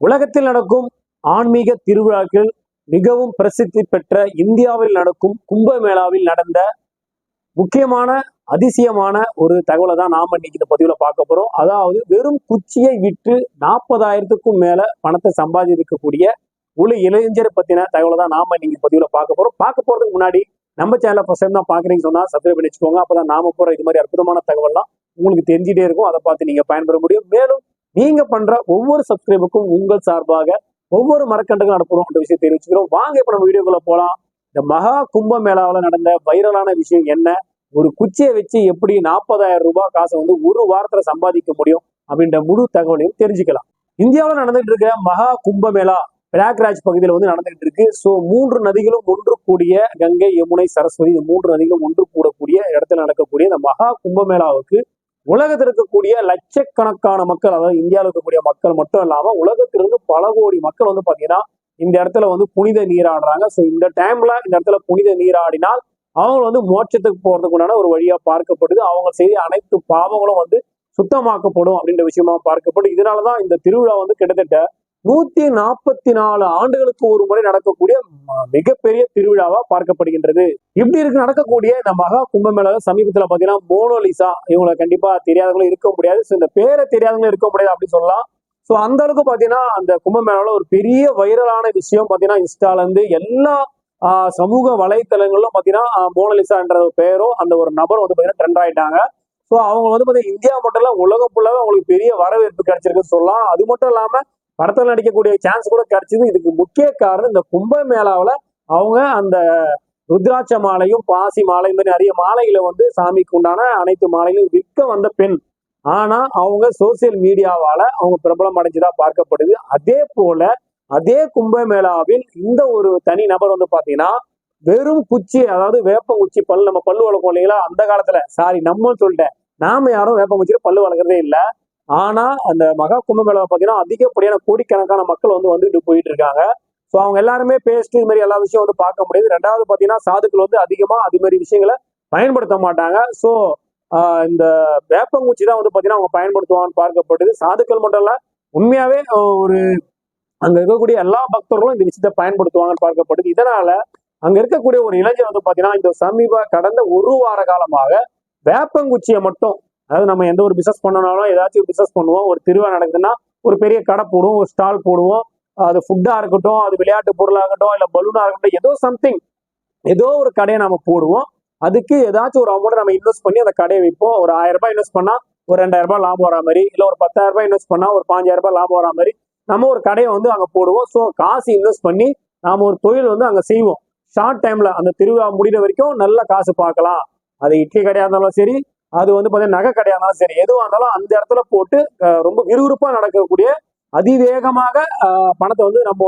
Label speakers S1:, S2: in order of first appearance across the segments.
S1: உலகத்தில் நடக்கும் ஆன்மீக திருவிழாக்கள் மிகவும் பிரசித்தி பெற்ற இந்தியாவில் நடக்கும் கும்பமேளாவில் நடந்த முக்கியமான அதிசயமான ஒரு தகவலை தான் நாம இன்னைக்கு இந்த பதிவுல பார்க்க போறோம். அதாவது வெறும் குச்சியை விற்று நாற்பதாயிரத்துக்கும் மேல பணத்தை சம்பாதிக்கக்கூடிய ஒரு இளைஞரை பத்தின தகவலை தான் நாம இன்னைக்கு பதிவில் பதிவுல பார்க்க போறோம். பார்க்க போறதுக்கு முன்னாடி நம்ம சேனலை ஃபர்ஸ்ட் டைம் தான் பாக்குறீங்கன்னு சொன்னா சப்ஸ்கிரைப் பண்ணி வச்சுக்கோங்க அப்பதான் நாம போற இது மாதிரி அற்புதமான தகவல்லாம் உங்களுக்கு தெரிஞ்சுட்டே இருக்கும். அதை பார்த்து நீங்க பயன்பெற முடியும். மேலும் நீங்க பண்ற ஒவ்வொரு சப்ஸ்கிரைபுக்கும் உங்கள் சார்பாக ஒவ்வொரு மரக்கண்டுகள் நடப்புறோம் அந்த விஷயம் தெரிவிச்சுக்கிறோம். வாங்க இப்ப நம்ம வீடியோக்குள்ள போலாம். இந்த மகா கும்ப மேளாவில் நடந்த வைரலான விஷயம் என்ன? ஒரு குச்சியை வச்சு எப்படி நாற்பதாயிரம் ரூபாய் காசை வந்து ஒரு வாரத்துல சம்பாதிக்க முடியும்? அப்படின்ற முழு தகவலையும் தெரிஞ்சுக்கலாம். இந்தியாவில் நடந்துட்டு இருக்க மகா கும்பமேளா பிரயாக்ராஜ் பகுதியில் வந்து நடந்துகிட்டு இருக்கு. ஸோ மூன்று நதிகளும் ஒன்று கூடிய கங்கை யமுனை சரஸ்வதி இந்த மூன்று நதிகளும் ஒன்று கூடக்கூடிய இடத்துல நடக்கக்கூடிய இந்த மகா கும்பமேளாவுக்கு உலகத்தில் இருக்கக்கூடிய லட்சக்கணக்கான மக்கள் அதாவது இந்தியாவில் இருக்கக்கூடிய மக்கள் மட்டும் இல்லாமல் உலகத்திலிருந்து பல கோடி மக்கள் வந்து பார்த்தீங்கன்னா இந்த இடத்துல வந்து புனித நீராடுறாங்க. ஸோ இந்த டைம்ல இந்த இடத்துல புனித நீராடினால் அவங்க வந்து மோட்சத்துக்கு போறதுக்கு உண்டான ஒரு வழியா பார்க்கப்படுது. அவங்க செய்த அனைத்து பாவங்களும் வந்து சுத்தமாக்கப்படும் அப்படின்ற விஷயமா பார்க்கப்படும் இதனாலதான் இந்த திருவிழா வந்து கிட்டத்தட்ட நூத்தி நாற்பத்தி நாலு ஆண்டுகளுக்கு ஒரு முறை நடக்கக்கூடிய மிகப்பெரிய திருவிழாவா பார்க்கப்படுகின்றது. இப்படி இருக்கு நடக்கக்கூடிய இந்த மகா கும்பமேளால சமீபத்துல பாத்தீங்கன்னா மோனோலிசா இவங்களை கண்டிப்பா தெரியாதவங்களும் இருக்க முடியாது. ஸோ இந்த பேரை தெரியாதவங்களும் இருக்க முடியாது அப்படின்னு சொல்லலாம். ஸோ அந்த அளவுக்கு பாத்தீங்கன்னா அந்த கும்பமேளாவில் ஒரு பெரிய வைரலான விஷயம் பாத்தீங்கன்னா இன்ஸ்டால இருந்து எல்லா சமூக வலைத்தளங்களிலும் பாத்தீங்கன்னா மோனலிசான்ற பேரும் பெயரும் அந்த ஒரு நபரும் வந்து பாத்தீங்கன்னா ட்ரெண்ட் ஆயிட்டாங்க. ஸோ அவங்க வந்து பாத்தீங்கன்னா இந்தியா மட்டும் இல்ல உலகம் ஃபுல்லாவே அவங்களுக்கு பெரிய வரவேற்பு கிடைச்சிருக்குன்னு சொல்லலாம். அது மட்டும் இல்லாம படத்தில் நடிக்கக்கூடிய சான்ஸ் கூட கிடைச்சது. இதுக்கு முக்கிய காரணம் இந்த கும்பமேளாவுல அவங்க அந்த ருத்ராட்ச மாலையும் பாசி மாலை இந்த மாதிரி நிறைய மாலைகளை வந்து சாமிக்கு உண்டான அனைத்து மாலைகளையும் விற்க வந்த பெண். ஆனா அவங்க சோசியல் மீடியாவால அவங்க பிரபலம் அடைஞ்சதா பார்க்கப்படுது. அதே போல அதே கும்பமேளாவில் இந்த ஒரு தனி நபர் வந்து பாத்தீங்கன்னா வெறும் குச்சி அதாவது வேப்பங்குச்சி பல் நம்ம பல்லு வளர்க்கும் இல்லைங்களா? அந்த காலத்துல சாரி நம்ம சொல்லிட்டேன். நாம யாரும் வேப்பங்குச்சியில பல்லு வளர்க்கறதே இல்லை. ஆனா அந்த மகா கும்பமேளாவை பாத்தீங்கன்னா அதிகப்படியான கோடிக்கணக்கான மக்கள் வந்து வந்துட்டு போயிட்டு இருக்காங்க ஸோ அவங்க எல்லாருமே பேசிட்டு இது மாதிரி எல்லா விஷயம் வந்து பார்க்க முடியுது. ரெண்டாவது பாத்தீங்கன்னா சாதுக்கள் வந்து அதிகமா அது மாதிரி விஷயங்களை பயன்படுத்த மாட்டாங்க. ஸோ இந்த வேப்பங்குச்சி தான் வந்து பாத்தீங்கன்னா அவங்க பயன்படுத்துவாங்கன்னு பார்க்கப்படுது. சாதுக்கள் மட்டும் இல்ல உண்மையாவே ஒரு அங்க இருக்கக்கூடிய எல்லா பக்தர்களும் இந்த விஷயத்தை பயன்படுத்துவாங்கன்னு பார்க்கப்படுது. இதனால அங்க இருக்கக்கூடிய ஒரு இளைஞர் வந்து பாத்தீங்கன்னா இந்த சமீப கடந்த ஒரு வார காலமாக வேப்பங்குச்சியை மட்டும் அதாவது நம்ம எந்த ஒரு பிசினஸ் பண்ணனாலும் ஏதாச்சும் ஒரு பிசினஸ் பண்ணுவோம். ஒரு திருவிழா நடக்குதுன்னா ஒரு பெரிய கடை போடுவோம் ஒரு ஸ்டால் போடுவோம். அது ஃபுட்டாக இருக்கட்டும் அது விளையாட்டு பொருளாகட்டும் இல்லை பலூனாக இருக்கட்டும் ஏதோ சம்திங் ஏதோ ஒரு கடையை நம்ம போடுவோம். அதுக்கு ஏதாச்சும் ஒரு அமௌண்ட் நம்ம இன்வெஸ்ட் பண்ணி அந்த கடையை வைப்போம் ஒரு ஆயிரம் ரூபாய் இன்வெஸ்ட் பண்ணால் ஒரு ரெண்டாயிரம் ரூபாய் லாபம் வரா மாதிரி இல்லை ஒரு பத்தாயிரம் ரூபாய் இன்வெஸ்ட் பண்ணால் ஒரு பாஞ்சாயிரம் ரூபாய் லாபம் வரா மாதிரி நம்ம ஒரு கடையை வந்து அங்கே போடுவோம். ஸோ காசு இன்வெஸ்ட் பண்ணி நாம் ஒரு தொழில் வந்து அங்கே செய்வோம். ஷார்ட் டைமில் அந்த திருவிழா முடிகிற வரைக்கும் நல்ல காசு பார்க்கலாம். அது இட்லி கடையாக இருந்தாலும் சரி அது வந்து பார்த்தீங்கன்னா நகை கடையா இருந்தாலும் சரி எதுவாக இருந்தாலும் அந்த இடத்துல போட்டு ரொம்ப விறுவிறுப்பாக நடக்கக்கூடிய அதிவேகமாக பணத்தை வந்து நம்ம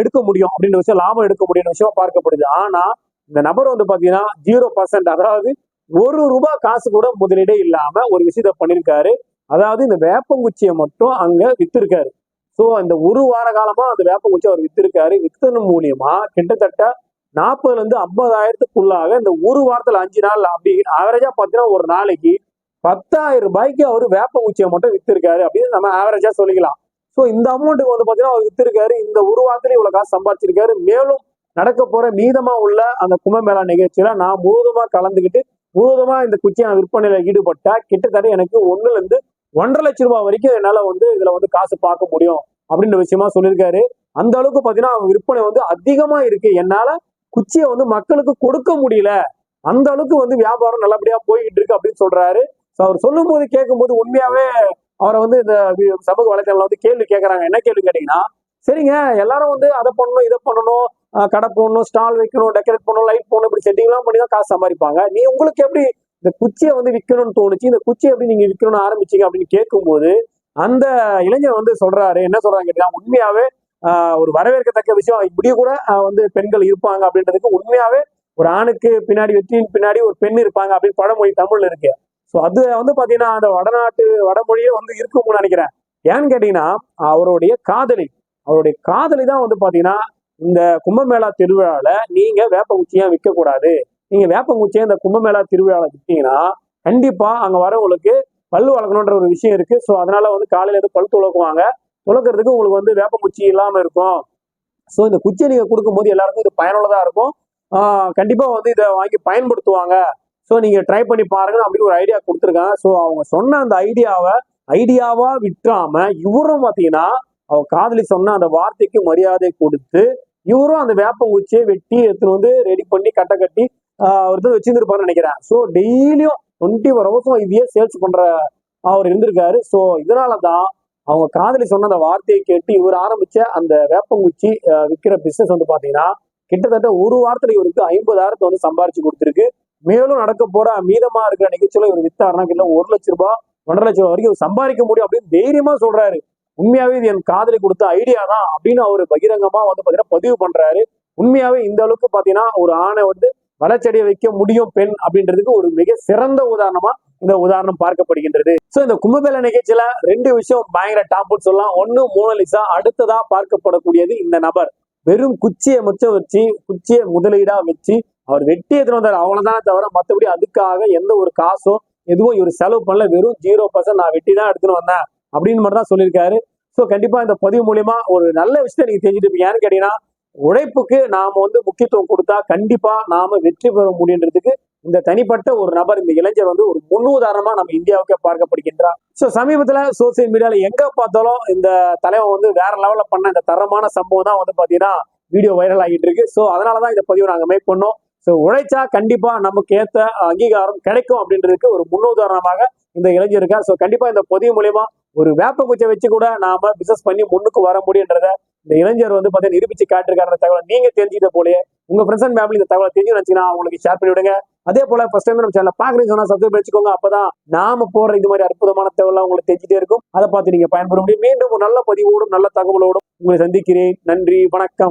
S1: எடுக்க முடியும் அப்படின்ற விஷயம் லாபம் எடுக்க முடியும்னு விஷயம் பார்க்கப்படுது. ஆனா இந்த நபர் வந்து பாத்தீங்கன்னா ஜீரோ பர்சன்ட் அதாவது ஒரு ரூபாய் காசு கூட முதலீடே இல்லாம ஒரு விஷயத்த பண்ணியிருக்காரு அதாவது இந்த வேப்பங்குச்சியை மட்டும் அங்க வித்திருக்காரு. ஸோ அந்த ஒரு வார காலமா அந்த வேப்பங்குச்சி அவர் வித்திருக்காரு. வித்தது மூலியமா கிட்டத்தட்ட நாற்பதுல இருந்து ஐம்பதாயிரத்துக்குள்ளாக இந்த ஒரு வாரத்துல அஞ்சு நாள் அப்படி ஆவரேஜா பார்த்தீங்கன்னா ஒரு நாளைக்கு பத்தாயிரம் ரூபாய்க்கு அவர் வேப்ப உச்சியை மட்டும் வித்திருக்காரு அப்படின்னு நம்ம ஆவரேஜா சொல்லிக்கலாம். ஸோ இந்த அமௌண்ட்டுக்கு வந்து பாத்தீங்கன்னா அவர் வித்திருக்காரு. இந்த ஒரு வாரத்துல இவ்வளவு காசு சம்பாதிச்சிருக்காரு. மேலும் நடக்க போற மீதமா உள்ள அந்த கும்பமேளா நிகழ்ச்சியில நான் முழுவதுமா கலந்துக்கிட்டு முழுவதுமா இந்த குச்சியை நான் விற்பனையில ஈடுபட்டா கிட்டத்தட்ட எனக்கு ஒண்ணுல இருந்து ஒன்றரை லட்சம் ரூபாய் வரைக்கும் என்னால வந்து இதுல வந்து காசு பார்க்க முடியும் அப்படின்ற விஷயமா சொல்லியிருக்காரு. அந்த அளவுக்கு பாத்தீங்கன்னா விற்பனை வந்து அதிகமா இருக்கு. என்னால குச்சியை வந்து மக்களுக்கு கொடுக்க முடியல. அந்த அளவுக்கு வந்து வியாபாரம் நல்லபடியா போய்கிட்டு இருக்கு அப்படின்னு சொல்றாரு. ஸோ அவர் சொல்லும் போது கேட்கும்போது உண்மையாவே அவரை வந்து இந்த சமூக வலைதளம் வந்து கேள்வி கேட்கறாங்க என்ன கேள்வி கேட்டீங்கன்னா சரிங்க எல்லாரும் வந்து அதை பண்ணணும் இதை பண்ணணும் கடை போடணும் ஸ்டால் வைக்கணும் டெக்கரேட் பண்ணணும் லைட் போடணும் இப்படி செட்டிங்லாம் பண்ணி தான் காசு சம்பாதிப்பாங்க. நீ உங்களுக்கு எப்படி இந்த குச்சியை வந்து விற்கணும்னு தோணுச்சு இந்த குச்சியை எப்படி நீங்க விற்கணும்னு ஆரம்பிச்சீங்க அப்படின்னு கேட்கும்போது அந்த இளைஞர் வந்து சொல்றாரு என்ன சொல்றாங்க கேட்டீங்கன்னா உண்மையாவே ஒரு வரவேற்கத்தக்க விஷயம். இப்படி கூட வந்து பெண்கள் இருப்பாங்க அப்படின்றதுக்கு உண்மையாவே ஒரு ஆணுக்கு பின்னாடி வெற்றியின் பின்னாடி ஒரு பெண் இருப்பாங்க அப்படின்னு பழமொழி தமிழ்ல இருக்கு. ஸோ அது வந்து பாத்தீங்கன்னா அந்த வடநாட்டு வடமொழியே வந்து இருக்கும்னு நினைக்கிறேன். ஏன்னு கேட்டீங்கன்னா அவருடைய காதலி அவருடைய காதலி தான் வந்து பாத்தீங்கன்னா இந்த கும்பமேளா திருவிழால நீங்க வேப்பங்குச்சியா விற்க கூடாது நீங்க வேப்பங்குச்சியை இந்த கும்பமேளா திருவிழால விட்டீங்கன்னா கண்டிப்பா அங்க வரவங்களுக்கு பல் வளர்க்கணுன்ற ஒரு விஷயம் இருக்கு. ஸோ அதனால வந்து காலையில இருந்து பல் துளக்குவாங்க துளக்கிறதுக்கு உங்களுக்கு வந்து வேப்பங்குச்சி இல்லாமல் இருக்கும். ஸோ இந்த குச்சியை நீங்கள் கொடுக்கும்போது எல்லாருக்கும் இது பயனுள்ளதாக இருக்கும். கண்டிப்பாக வந்து இதை வாங்கி பயன்படுத்துவாங்க. ஸோ நீங்கள் ட்ரை பண்ணி பாருங்க. அப்படின்னு ஒரு ஐடியா கொடுத்துருக்காங்க. ஸோ அவங்க சொன்ன அந்த ஐடியாவை ஐடியாவாக விட்டுறாம இவரும் பார்த்தீங்கன்னா அவ காதலி சொன்ன அந்த வார்த்தைக்கு மரியாதை கொடுத்து இவரும் அந்த வேப்பங்குச்சியை வெட்டி எடுத்துன்னு வந்து ரெடி பண்ணி கட்டை கட்டி ஆஹ் ஒருத்தர் வச்சிருந்துருப்பாருன்னு நினைக்கிறேன். ஸோ டெய்லியும் டுவெண்ட்டி ஃபோர் ஹவர்ஸும் இதையே சேல்ஸ் பண்ணுற அவர் இருந்திருக்காரு. ஸோ இதனால தான் அவங்க காதலி சொன்ன அந்த வார்த்தையை கேட்டு இவர் ஆரம்பிச்ச அந்த வேப்பங்குச்சி விற்கிற பிசினஸ் வந்து பாத்தீங்கன்னா கிட்டத்தட்ட ஒரு வாரத்துல இவருக்கு ஐம்பதாயிரத்தை வந்து சம்பாரிச்சு கொடுத்துருக்கு. மேலும் நடக்க போற மீதமா இருக்கிற நிகழ்ச்சியில இவர் வித்தாருன்னா கிட்ட ஒரு லட்ச ரூபாய் ஒன்றரை லட்சம் ரூபாய் வரைக்கும் சம்பாதிக்க முடியும் அப்படின்னு தைரியமா சொல்றாரு. உண்மையாவே இது என் காதலி கொடுத்த ஐடியா தான் அப்படின்னு அவர் பகிரங்கமா வந்து பாத்தீங்கன்னா பதிவு பண்றாரு. உண்மையாவே இந்த அளவுக்கு பாத்தீங்கன்னா ஒரு ஆணை வந்து வளச்செடியை வைக்க முடியும் பெண் அப்படின்றதுக்கு ஒரு மிக சிறந்த உதாரணமா இந்த உதாரணம் பார்க்கப்படுகின்றது. சோ இந்த கும்பமேள நிகழ்ச்சியில ரெண்டு விஷயம் பயங்கர டாப்னு சொல்லலாம். ஒண்ணு மோனலிசா அடுத்ததா பார்க்கப்படக்கூடியது இந்த நபர். வெறும் குச்சியை முச்சம் வச்சு குச்சியை முதலீடா வச்சு அவர் வெட்டி எடுத்துட்டு வந்தார். அவ்வளவுதான் தவிர மற்றபடி அதுக்காக எந்த ஒரு காசோ எதுவும் இவர் செலவு பண்ணல. வெறும் ஜீரோ பர்சன்ட் நான் வெட்டி தான் எடுத்துட்டு வந்தேன் அப்படின்னு மட்டும் தான் சொல்லியிருக்காரு. ஸோ கண்டிப்பா இந்த பதிவு மூலியமா ஒரு நல்ல விஷயத்த நீங்க தெரிஞ்சுட்டு இருப்பீங்க. ஏன்னு கேட்டீங்கன்னா உழைப்புக்கு நாம் வந்து முக்கியத்துவம் கொடுத்தா கண்டிப்பாக நாம் வெற்றி பெற முடியுன்றதுக்கு இந்த தனிப்பட்ட ஒரு நபர் இந்த இளைஞர் வந்து ஒரு முன்னுதாரணமா நம்ம இந்தியாவுக்கே பார்க்கப்படுகின்றார். ஸோ சமீபத்தில் சோசியல் மீடியாவில் எங்கே பார்த்தாலும் இந்த தலைவன் வந்து வேற லெவலில் பண்ண இந்த தரமான சம்பவம் தான் வந்து பார்த்தீங்கன்னா வீடியோ வைரல் ஆகிட்டு இருக்கு. ஸோ அதனாலதான் இந்த பதிவை நாங்கள் மேக் பண்ணோம். ஸோ உழைச்சா கண்டிப்பாக நமக்கு ஏற்ற அங்கீகாரம் கிடைக்கும் அப்படின்றதுக்கு ஒரு முன்னுதாரணமாக இந்த இளைஞர் இருக்கார். ஸோ கண்டிப்பாக இந்த பதிவு மூலியமா ஒரு வேப்ப குச்சை வச்சு கூட நாம பிசினஸ் பண்ணி முன்னுக்கு வர முடியுன்றத இந்த இளைஞர் வந்து பார்த்தீங்கன்னா நிரூபிச்சு காட்டிருக்காரு தகவலை நீங்க தெரிஞ்சுக்கிட்ட போலயே உங்க ஃப்ரெண்ட்ஸ் அண்ட் ஃபேமிலி இந்த தகவலை தெரிஞ்சு நினைச்சீங்கன்னா உங்களுக்கு ஷேர் பண்ணி விடுங்க. அதே போல ஃபர்ஸ்ட் டைம் நம்ம சேனல் பாக்குறீங்க சொன்னா சப்ஸ்கிரைப் வச்சுக்கோங்க. அப்பதான் நாம போடுற இது மாதிரி அற்புதமான தகவலாம் உங்களுக்கு தெரிஞ்சுட்டே இருக்கும். அதை பார்த்து நீங்க பயன்பெற முடியும். மீண்டும் ஒரு நல்ல பதிவோடும் நல்ல தகவலோடும் உங்களை சந்திக்கிறேன். நன்றி வணக்கம்.